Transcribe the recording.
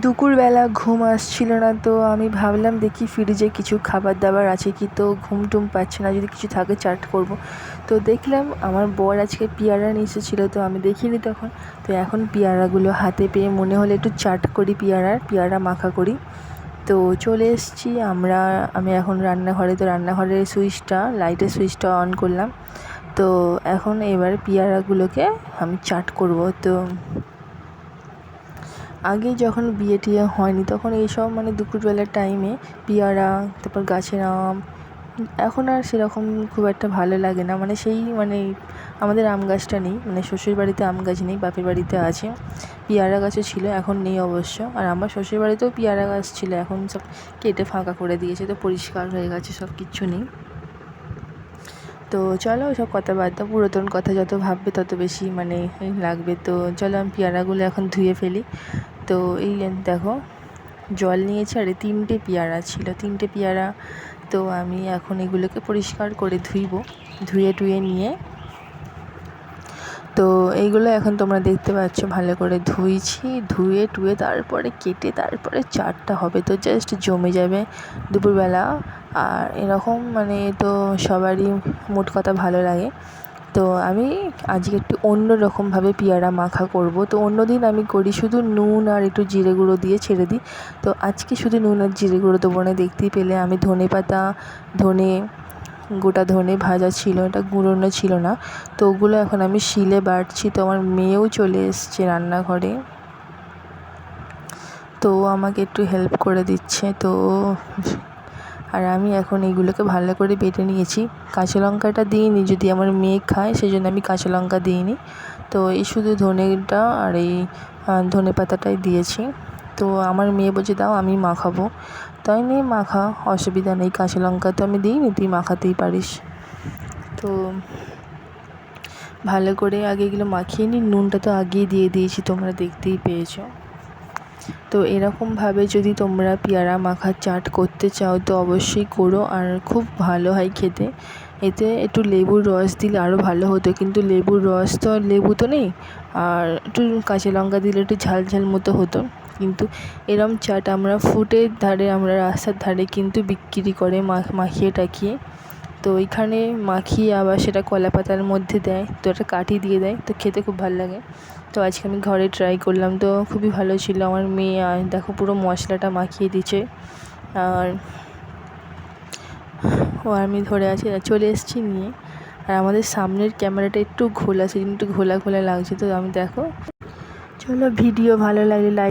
দুপুরবেলা ঘুম আসছিল না তো আমি ভাবলাম দেখি ফ্রিজে কিছু খাবার দাবার আছে কি? তো ঘুম টুম পাচ্ছে না, যদি কিছু থাকে চাট করব। তো দেখলাম আমার বর আজকে পেয়ারা নিয়ে এসেছিল, তো আমি দেখিনি তখন। তো এখন পেয়ারাগুলো হাতে পেয়ে মনে হলো একটু চাট করি পেয়ারার, পেয়ারা মাখা করি। তো চলে এসেছি আমরা, আমি এখন রান্নাঘরে, তো রান্নাঘরের সুইচটা লাইটের সুইচটা অন করলাম। তো এখন এবার পেয়ারাগুলোকে আমি চাট করব, তো আগে যখন বিয়ে টিয়ে হয়নি, তখন এইসব মানে দুপুরবেলার টাইমে পেয়ারা, তারপর গাছের আম, এখন আর সেরকম খুব একটা ভালো লাগে না। মানে সেই মানে আমাদের আম গাছটা নেই মানে শ্বশুর বাড়িতে আম গাছ নেই, বাপের বাড়িতে আছে। পেয়ারা গাছও ছিল, এখন নেই অবশ্য। আর আমার শ্বশুর বাড়িতেও পেয়ারা গাছ ছিল, এখন সব কেটে ফাঁকা করে দিয়েছে, তো পরিষ্কার হয়ে গেছে, সব কিচ্ছু নেই। তো চলো ওসব কথা বাদ দাও, পুরাতন কথা যত ভাববে তত বেশি মানে লাগবে। তো চলো আমি পেয়ারাগুলো এখন ধুয়ে ফেলি। তো এই দেখো, জল নিয়েছি, আর তিনটে পেয়ারা ছিল, তিনটে পেয়ারা। তো আমি এখন এগুলোকে পরিষ্কার করে ধুইব, ধুয়ে টুয়ে নিয়ে। তো এইগুলো এখন তোমরা দেখতে পাচ্ছ, ভালো করে ধুইছি, ধুয়ে টুয়ে তারপরে কেটে তারপরে চারটা হবে। তো জাস্ট জমে যাবে দুপুরবেলা। আর এরকম মানে তো সবারই মোট কথা ভালো লাগে। তো আমি আজকে একটু অন্য রকমভাবে পেয়ারা মাখা করব। তো অন্য দিন আমি করি শুধু নুন আর একটু জিরে গুঁড়ো দিয়ে ছেড়ে দিই। তো আজকে শুধু নুন আর জিরে গুঁড়ো দেবো না, দেখতেই পেলে আমি ধনে পাতা, ধনে, গোটা ধনে ভাজা ছিল, এটা গুঁড়োনো ছিল না। তো ওগুলো এখন আমি শিলে বাড়ছি তো আমার মেয়েও চলে এসছে রান্নাঘরে। তো আমাকে একটু হেল্প করে দিচ্ছে, তো আর আমি এখন এইগুলোকে ভালো করে বেটে নিয়েছি। কাঁচা লঙ্কাটা দিইনি, যদি আমার মেয়ে খায় সেই জন্য আমি কাঁচা লঙ্কা দিইনি। তো এই শুধু ধনেটা আর এই ধনে পাতাটাই দিয়েছি। তো আমার মেয়ে বলছে, দাও, আমি মাখাবো। তাই নিয়ে মাখা, অসুবিধা নেই। কাঁচা লঙ্কা তো আমি দিইনি, তুই মাখাতেই পারিস। তো ভালো করে আগে এগুলো মাখিয়ে নিই নুনটা তো আগেই দিয়ে দিয়েছি, তোমরা দেখতেই পেয়েছ। তো এরকমভাবে যদি তোমরা পেয়ারা মাখার চাট করতে চাও, তো অবশ্যই করো। আর খুব ভালো হয় খেতে। এতে একটু লেবুর রস দিলে আরও ভালো হতো। কিন্তু লেবুর রস তো লেবু তো নেই। আর একটু কাঁচা লঙ্কা দিলে একটু ঝাল ঝাল মতো হতো। কিন্তু এরম চাট আমরা ফুটের ধারে, আমরা রাস্তার ধারে কিন্তু বিক্রি করে মাখিয়ে টাখিয়ে তো ওইখানে মাখিয়ে আবার সেটা কলা পাতার মধ্যে দেয়, তো একটা কাঠি দিয়ে দেয়, তো খেতে খুব ভালো লাগে। তো আজকে আমি ঘরে ট্রাই করলাম, তো খুবই ভালো ছিল। আমার মেয়ে দেখো পুরো মশলাটা মাখিয়ে দিচ্ছে। আর ও আমি ধরে আছি চলে এসেছি নিয়ে। আর আমাদের সামনের ক্যামেরাটা একটু ঘোলা, সেদিন একটু ঘোলা ঘোলা লাগছে, তো আমি দেখো। চলো ভিডিও ভালো লাগলে লাইক